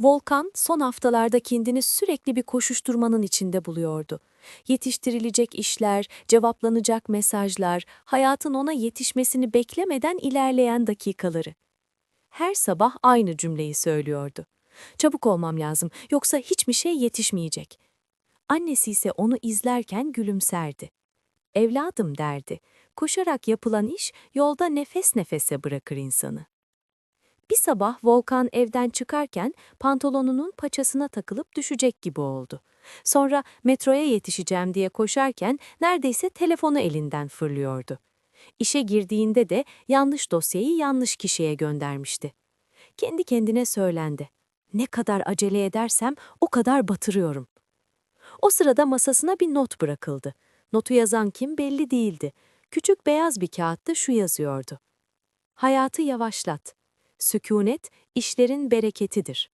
Volkan son haftalarda kendini sürekli bir koşuşturmanın içinde buluyordu. Yetiştirilecek işler, cevaplanacak mesajlar, hayatın ona yetişmesini beklemeden ilerleyen dakikaları. Her sabah aynı cümleyi söylüyordu. Çabuk olmam lazım yoksa hiçbir şey yetişmeyecek. Annesi ise onu izlerken gülümserdi. Evladım derdi. Koşarak yapılan iş yolda nefes nefese bırakır insanı. Bir sabah Volkan evden çıkarken pantolonunun paçasına takılıp düşecek gibi oldu. Sonra metroya yetişeceğim diye koşarken neredeyse telefonu elinden fırlıyordu. İşe girdiğinde de yanlış dosyayı yanlış kişiye göndermişti. Kendi kendine söylendi. Ne kadar acele edersem o kadar batırıyorum. O sırada masasına bir not bırakıldı. Notu yazan kim belli değildi. Küçük beyaz bir kağıtta şu yazıyordu. Hayatı yavaşlat. Sükûnet, işlerin bereketidir.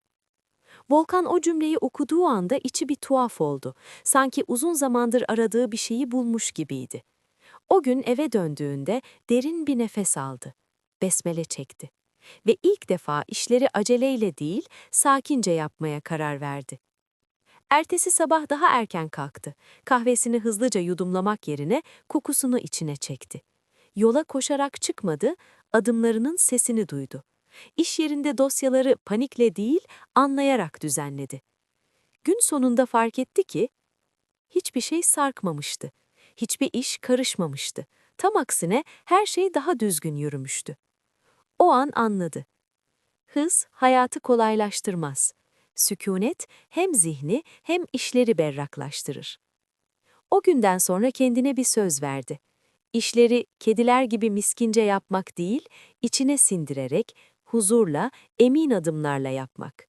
Volkan o cümleyi okuduğu anda içi bir tuhaf oldu. Sanki uzun zamandır aradığı bir şeyi bulmuş gibiydi. O gün eve döndüğünde derin bir nefes aldı. Besmele çekti. Ve ilk defa işleri aceleyle değil, sakince yapmaya karar verdi. Ertesi sabah daha erken kalktı. Kahvesini hızlıca yudumlamak yerine kokusunu içine çekti. Yola koşarak çıkmadı, adımlarının sesini duydu. İş yerinde dosyaları panikle değil, anlayarak düzenledi. Gün sonunda fark etti ki hiçbir şey sarkmamıştı. Hiçbir iş karışmamıştı. Tam aksine her şey daha düzgün yürümüştü. O an anladı. Hız hayatı kolaylaştırmaz. Sükûnet hem zihni hem işleri berraklaştırır. O günden sonra kendine bir söz verdi. İşleri kediler gibi miskince yapmak değil, içine sindirerek, huzurla, emin adımlarla yapmak.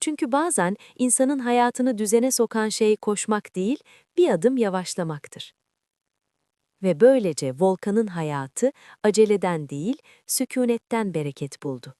Çünkü bazen insanın hayatını düzene sokan şey koşmak değil, bir adım yavaşlamaktır. Ve böylece Volkan'ın hayatı aceleden değil, sükûnetten bereket buldu.